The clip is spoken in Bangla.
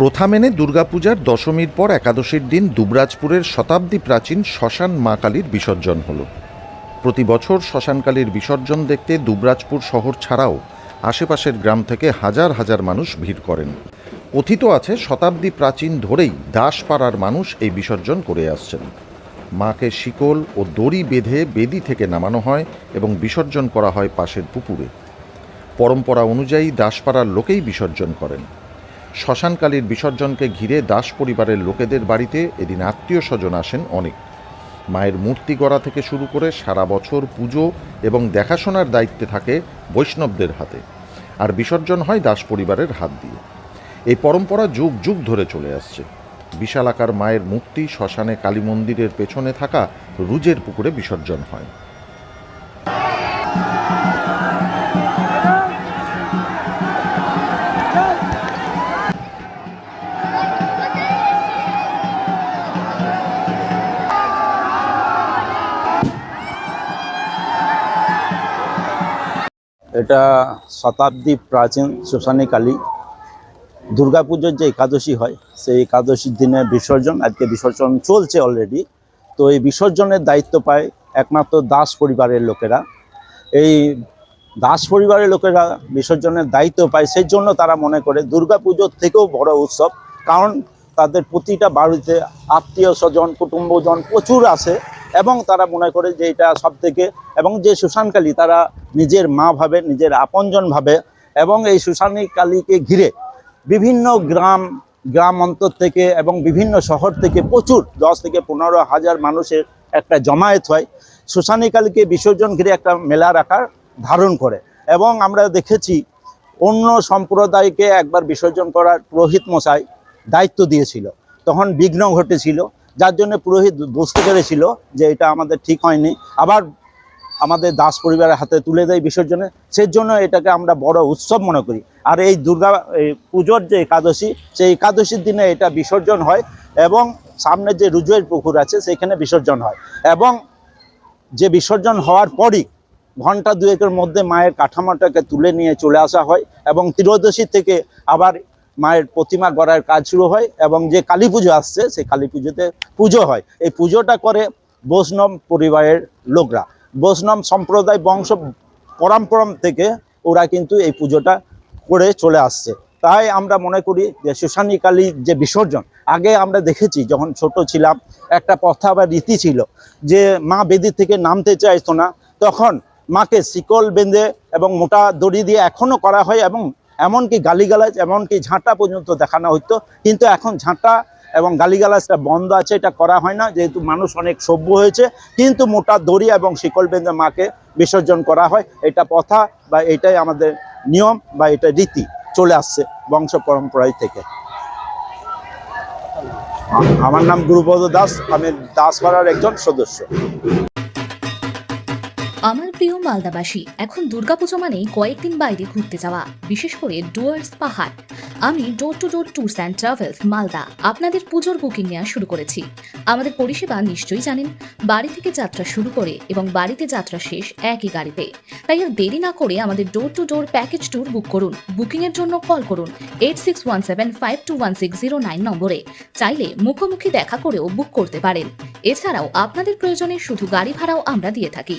প্রথা মেনে দুর্গাপূজার দশমীর পর একাদশীর দিন দুবরাজপুরের শতাব্দী প্রাচীন শ্মশান মা কালীর বিসর্জন হল। প্রতি বছর শ্মশানকালীর বিসর্জন দেখতে দুবরাজপুর শহর ছাড়াও আশেপাশের গ্রাম থেকে হাজার হাজার মানুষ ভিড় করেন। কথিত আছে, শতাব্দী প্রাচীন ধরেই দাসপাড়ার মানুষ এই বিসর্জন করে আসছেন। মাকে শিকল ও দড়ি বেঁধে বেদি থেকে নামানো হয় এবং বিসর্জন করা হয় পাশের পুকুরে। পরম্পরা অনুযায়ী দাসপাড়ার লোকেই বিসর্জন করেন। শ্মশানকালীর বিসর্জনকে ঘিরে দাস পরিবারের লোকেদের বাড়িতে এদিন আত্মীয় স্বজন আসেন অনেক। মায়ের মূর্তি গড়া থেকে শুরু করে সারা বছর পুজো এবং দেখাশোনার দায়িত্বে থাকে বৈষ্ণবদের হাতে। আর বিসর্জন হয় দাস পরিবারের হাত দিয়ে। এই পরম্পরা যুগ যুগ ধরে চলে আসছে। বিশালাকার মায়ের মূর্তি শ্মশানে কালী মন্দিরের পেছনে থাকা রুজের পুকুরে বিসর্জন হয়। এটা শতাব্দী প্রাচীন শ্মশানী কালী। দুর্গাপুজোর যে একাদশী হয়, সেই একাদশীর দিনে বিসর্জন, আজকে বিসর্জন চলছে অলরেডি তো এই বিসর্জনের দায়িত্ব পায় একমাত্র দাস পরিবারের লোকেরা। এই দাস পরিবারের লোকেরা বিসর্জনের দায়িত্ব পায়, সেই জন্য তারা মনে করে দুর্গাপুজোর থেকেও বড় উৎসব। কারণ তাদের প্রতিটা বাড়িতে আত্মীয় স্বজন, কুটুম্বজন প্রচুর আসে এবং তারা মনে করে যে এটা সব থেকে এবং যে সুশানকালী তারা নিজের মা ভাবে, নিজের আপনজন ভাবে এবং এই সুশানী কালীকে ঘিরে বিভিন্ন গ্রাম গ্রাম অন্তর থেকে এবং বিভিন্ন শহর থেকে প্রচুর, দশ থেকে পনেরো হাজার মানুষের একটা জমায়েত হয়। সুশানী কালীকে বিসর্জন ঘিরে একটা মেলা রাখার ধারণ করে এবং আমরা দেখেছি অন্য সম্প্রদায়কে একবার বিসর্জন করার পুরোহিত মশাই দায়িত্ব দিয়েছিল। তখন বিঘ্ন ঘটেছিল, যার জন্য পুরোহিত বুঝতে পেরেছিল যে এটা আমাদের ঠিক হয়নি। আবার আমাদের দাস পরিবারের হাতে তুলে দেয় বিসর্জনে সেই জন্য এটাকে আমরা বড় উৎসব মনে করি। আর এই দুর্গা পুজোর যে একাদশী, সেই একাদশীর দিনে এটা বিসর্জন হয় এবং সামনে যে রুজুয়ের পুকুর আছে, সেখানে বিসর্জন হয়। এবং যে বিসর্জন হওয়ার পরই ঘণ্টা দুয়েকের মধ্যে মায়ের কাঠামোটাকে তুলে নিয়ে চলে আসা হয় এবং ত্রয়োদশী থেকে আবার মায়ের প্রতিমা গড়ার কাজ শুরু হয় এবং যে কালী পুজো আসছে, সেই কালী পুজোতে পুজো হয়। এই পুজোটা করে বৈষ্ণব পরিবারের লোকরা। বৈষ্ণব সম্প্রদায় বংশ পরম্পরম থেকে ওরা কিন্তু এই পুজোটা করে চলে আসছে। তাই আমরা মনে করি যে সুশানী কালীর যে বিসর্জন, আগে আমরা দেখেছি যখন ছোট ছিলাম, একটা প্রথা বা রীতি ছিল যে মা বেদি থেকে নামতে চাইতো না, তখন মাকে শিকল বেঁধে এবং মোটা দড়ি দিয়ে এখনও করা হয় এবং এমনকি গালিগালাজ, এমনকি ঝাঁটা পর্যন্ত দেখানো হতো কিন্তু এখন ঝাঁটা এবং গালিগালাজটা বন্ধ আছে, এটা করা হয় না। যেহেতু মানুষ অনেক সভ্য হয়েছে, কিন্তু মোটা দড়ি এবং শিকল বেঁধে মাকে বিসর্জন করা হয়। এটা প্রথা বা এটাই আমাদের নিয়ম বা এটা রীতি চলে আসছে বংশ পরম্পরায় থেকে। আমার নাম গুরুপদ দাস, আমি দাসপাড়ার একজন সদস্য। আমার প্রিয় মালদাবাসী, এখন দুর্গাপুজো মানেই কয়েকদিন বাইরে ঘুরতে যাওয়া, বিশেষ করে ডুয়ার্স পাহাড়। আমি door to door tours and travels Malda, আপনাদের পুজোর বুকিং নেওয়া শুরু করেছি। আমাদের পরিষেবা নিশ্চয়ই জানেন, বাড়ি থেকে যাত্রা শুরু করে এবং বাড়িতে যাত্রা শেষ একই গাড়িতে। তাই আর দেরি না করে আমাদের door to door package tour book করুন। বুকিংয়ের জন্য কল করুন eight six one seven five two one six zero nine নম্বরে। চাইলে মুখোমুখি দেখা করেও বুক করতে পারেন। এছাড়াও আপনাদের প্রয়োজনে শুধু গাড়ি ভাড়াও আমরা দিয়ে থাকি।